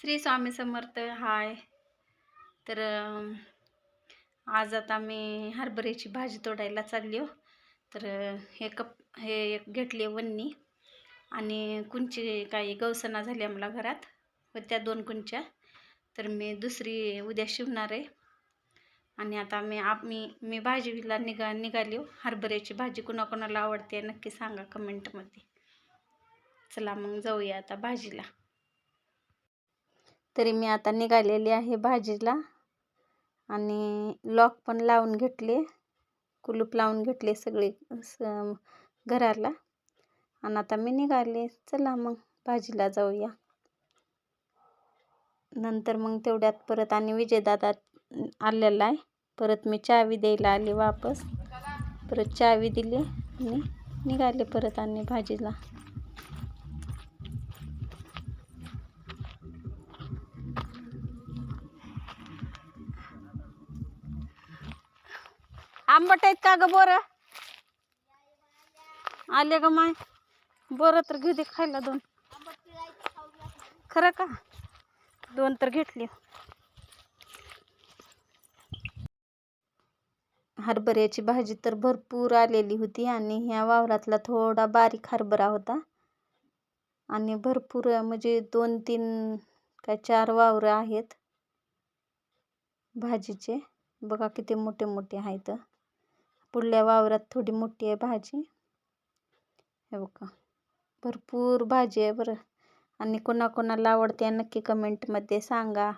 श्री स्वामी समर्थ हाय. तर आज आता मी हरभऱ्याची भाजी तोडायला चालली हो. तर हे कप हे एक घेतले वन्नी आणि कुंची काही गवसना झाली आम्हाला घरात. व त्या दोन कुंच्या. तर मी दुसरी उद्या शिवणार आहे. आणि आता मी आप मी मी भाजीला निघा निघाली हो. हरभऱ्याची भाजी कुणाकोणाला आवडते नक्की सांगा कमेंटमध्ये चला मग जाऊया आता भाजीला. तरी मी आता निघालेली आहे भाजीला. आणि लॉक पण लावून घेतले. कुलूप लावून घेतले सगळे स- घराला. आणि आता मी निघाले. चला मग भाजीला जाऊया. नंतर मग तेवढ्यात परत आणि विजयदादा आलेला आहे. परत मी चावी द्यायला आली वापस. परत चावी दिली आणि निघाले परत आणि भाजीला. आंबट आहेत का ग बोरं? आले ग माय. बरं तर घेऊ दे खायला दोन. खरं का? दोन तर घेतली. हरभऱ्याची भाजी तर भरपूर आलेली होती आणि ह्या वावरातला थोडा बारीक हरभरा होता. आणि भरपूर म्हणजे दोन तीन काय चार वावरं आहेत भाजीचे. बघा किती मोठे मोठे आहेत. पुढल्या वावरात थोडी मोठी आहे भाजी. हे बघा भरपूर भाजी आहे बरं. आणि कोणाकोणाला आवडते नक्की कमेंटमध्ये सांगा.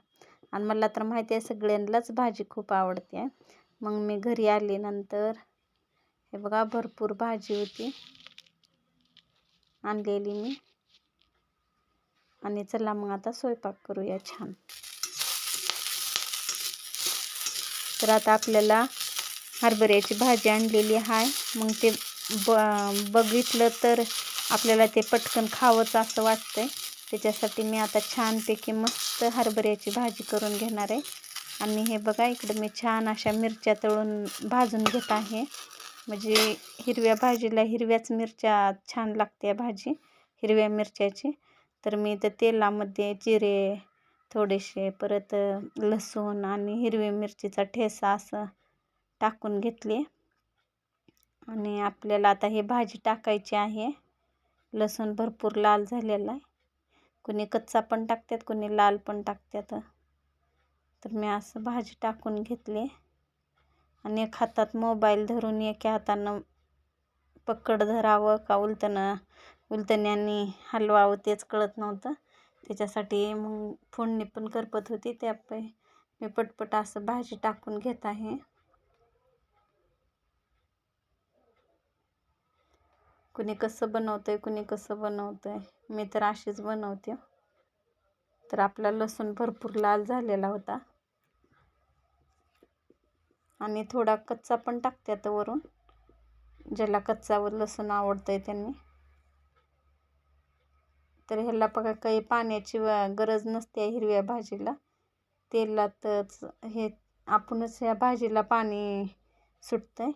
आणि मला तर माहिती आहे सगळ्यांनाच भाजी खूप आवडते. आहे मग मी घरी आले नंतर हे बघा भरपूर भाजी होती. आणलेली मी. आणि चला मग आता स्वयंपाक करूया छान. तर आता आपल्याला हरभऱ्याची भाजी आणलेली आहे मग ते ब बघितलं तर आपल्याला ते पटकन खावंच असं वाटतंय. त्याच्यासाठी मी आता छानपैकी मस्त हरभऱ्याची भाजी करून घेणार आहे. आणि हे बघा इकडं मी छान अशा मिरच्या तळून भाजून घेत आहे. म्हणजे हिरव्या भाजीला हिरव्याच मिरच्या छान लागते भाजी हिरव्या मिरच्याची. तर मी तर तेलामध्ये जिरे थोडेसे परत लसूण आणि हिरवी मिरचीचा ठेसा असं टाकून घेतले. आणि आपल्याला आता हे भाजी टाकायची आहे. लसूण भरपूर लाल झालेला आहे. कोणी कच्चा पण टाकतात कोणी लाल पण टाकतात. तर मी असं भाजी टाकून घेतले. आणि एक हातात मोबाईल धरून एका हातानं पकड धरावं का उलटनं उलटण्याने हलवावं तेच कळत नव्हतं. त्याच्यासाठी मग फोडणी पण करपत होती. त्या मी पटपट असं भाजी टाकून घेत आहे. कुणी कसं बनवतं आहे कुणी कसं बनवतं आहे मी तर अशीच बनवते. तर आपला लसूण भरपूर लाल झालेला होता. आणि थोडा कच्चा पण टाकते आता वरून. ज्याला कच्चा व लसूण आहे त्यांनी. तर ह्याला बघा काही पाण्याची गरज नसते हिरव्या भाजीला. तेलातच हे आपणच ह्या भाजीला पाणी सुटतं आहे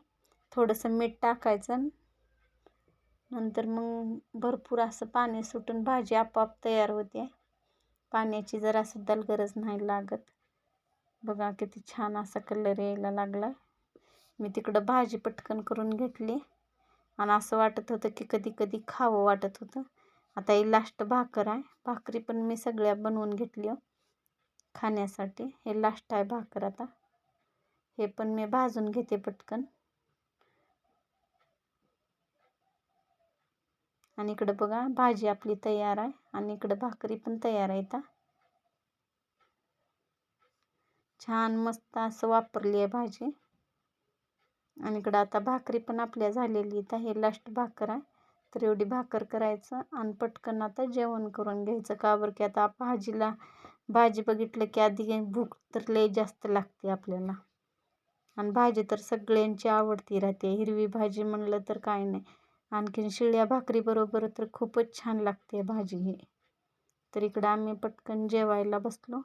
थोडंसं मीठ टाकायचं नंतर मग भरपूर असं पाणी सुटून भाजी आपोआप तयार होते. पाण्याची जरासुद्धा गरज नाही लागत. बघा किती छान असा कलर यायला लागला. मी तिकडं भाजी पटकन करून घेतली. आणि असं वाटत होतं की कधी कधी खावं वाटत होतं. आता ही लास्ट भाकर आहे. भाकरी पण मी सगळ्या बनवून घेतली हो. खाण्यासाठी. हे लास्ट आहे भाकर आता. हे पण मी भाजून घेते पटकन. आणि इकडं बघा भाजी आपली तयार आहे आणि इकडं भाकरी पण तयार आहे इथं छान मस्त असं वापरली आहे भाजी. आणि इकडं आता भाकरी पण आपल्या झालेली तर हे लास्ट भाकर आहे. तर एवढी भाकर करायचं आणि पटकन आता जेवण करून घ्यायचं का बरं की आता भाजीला भाजी बघितलं की आधी भूक तर लय जास्त लागते आपल्याला. आणि भाजी तर सगळ्यांची आवडती राहते हिरवी भाजी म्हणलं तर काय नाही. आणखीन शिळ्या भाकरीबरोबर तर खूपच छान लागते भाजी ही. तर इकडं आम्ही पटकन जेवायला बसलो.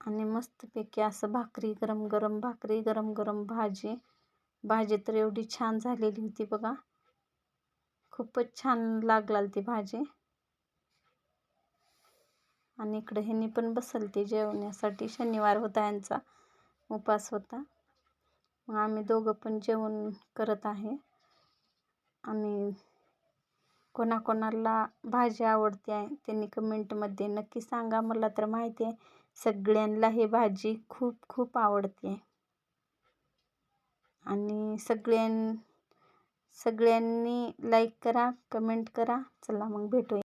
आणि मस्तपैकी असं भाकरी गरम गरम भाकरी गरम गरम भाजी. भाजी तर एवढी छान झालेली होती बघा. खूपच छान लागला ती भाजी. आणि इकडं ह्यांनी पण बसलते जेवण्यासाठी. शनिवार होता यांचा उपास होता. मग आम्ही दोघं पण जेवण करत आहे. आणि कोणाकोणाला भाजी आवडते आहे त्यांनी कमेंटमध्ये नक्की सांगा. मला तर माहिती आहे सगळ्यांना ही भाजी खूप खूप आवडते. आणि सगळ्यां सगळ्यांनी लाईक करा कमेंट करा. चला मग भेटूया.